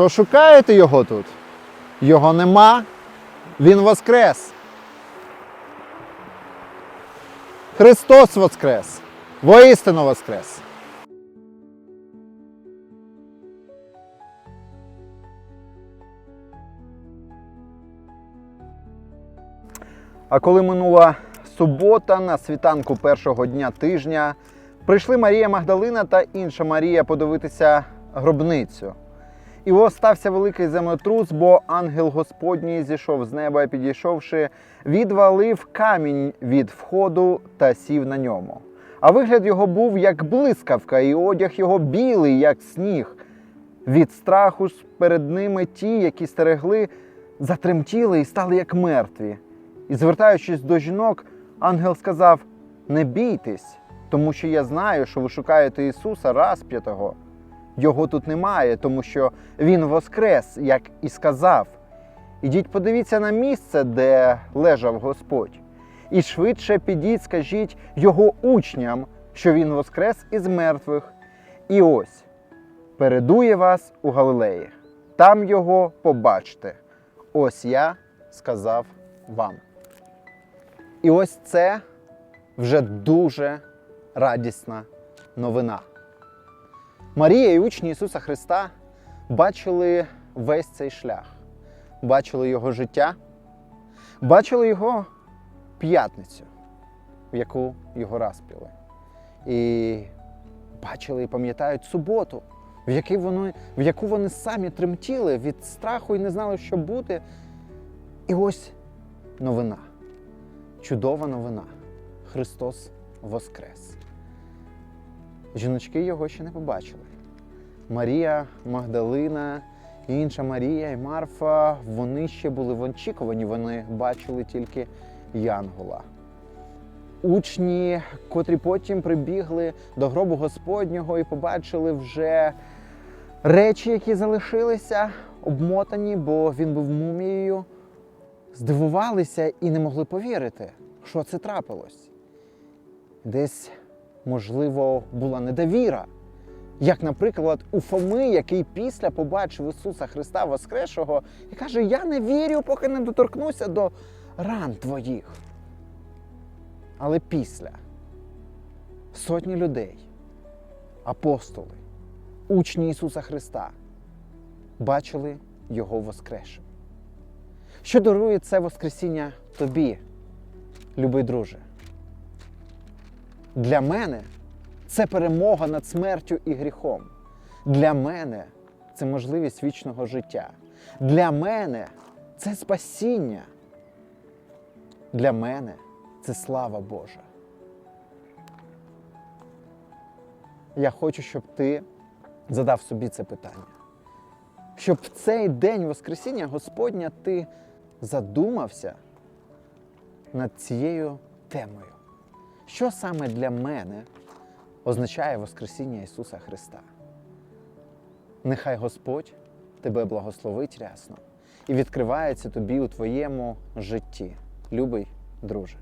Що шукаєте його тут? Його нема. Він воскрес. Христос воскрес. Воістину воскрес. А коли минула субота, на світанку першого дня тижня, прийшли Марія Магдалина та інша Марія подивитися гробницю. І ось стався великий землетрус, бо ангел Господній зійшов з неба підійшовши, відвалив камінь від входу та сів на ньому. А вигляд його був як блискавка, і одяг його білий, як сніг. Від страху перед ними ті, які стерегли, затремтіли і стали як мертві. І звертаючись до жінок, ангел сказав: Не бійтесь, тому що я знаю, що ви шукаєте Ісуса розп'ятого. Його тут немає, тому що Він воскрес, як і сказав. Ідіть подивіться на місце, де лежав Господь. І швидше підіть, скажіть його учням, що Він воскрес із мертвих. І ось передує вас у Галилеї. Там його побачите. Ось я сказав вам. І ось це вже дуже радісна новина. Марія і учні Ісуса Христа бачили весь цей шлях, бачили Його життя, бачили Його п'ятницю, в яку його розп'яли. І бачили і пам'ятають суботу, в, якій вони, в яку вони самі тремтіли від страху і не знали, що буде. І ось новина, чудова новина. Христос Воскрес. Жіночки його ще не побачили. Марія, Магдалина, інша Марія і Марфа, вони ще були в очікуванні, вони бачили тільки Янгола. Учні, котрі потім прибігли до гробу Господнього і побачили вже речі, які залишилися, обмотані, бо він був мумією, здивувалися і не могли повірити, що це трапилось. Десь, можливо, була недовіра. Як, наприклад, у Фоми, який після побачив Ісуса Христа Воскресшого і каже: Я не вірю, поки не доторкнуся до ран твоїх. Але після сотні людей, апостоли, учні Ісуса Христа бачили Його Воскресшим. Що дарує це Воскресіння тобі, любий друже? Для мене це перемога над смертю і гріхом. Для мене це можливість вічного життя. Для мене це спасіння. Для мене це слава Божа. Я хочу, щоб ти задав собі це питання. Щоб в цей день Воскресіння Господня ти задумався над цією темою. Що саме для мене означає Воскресіння Ісуса Христа? Нехай Господь тебе благословить рясно і відкривається тобі у твоєму житті, любий друже.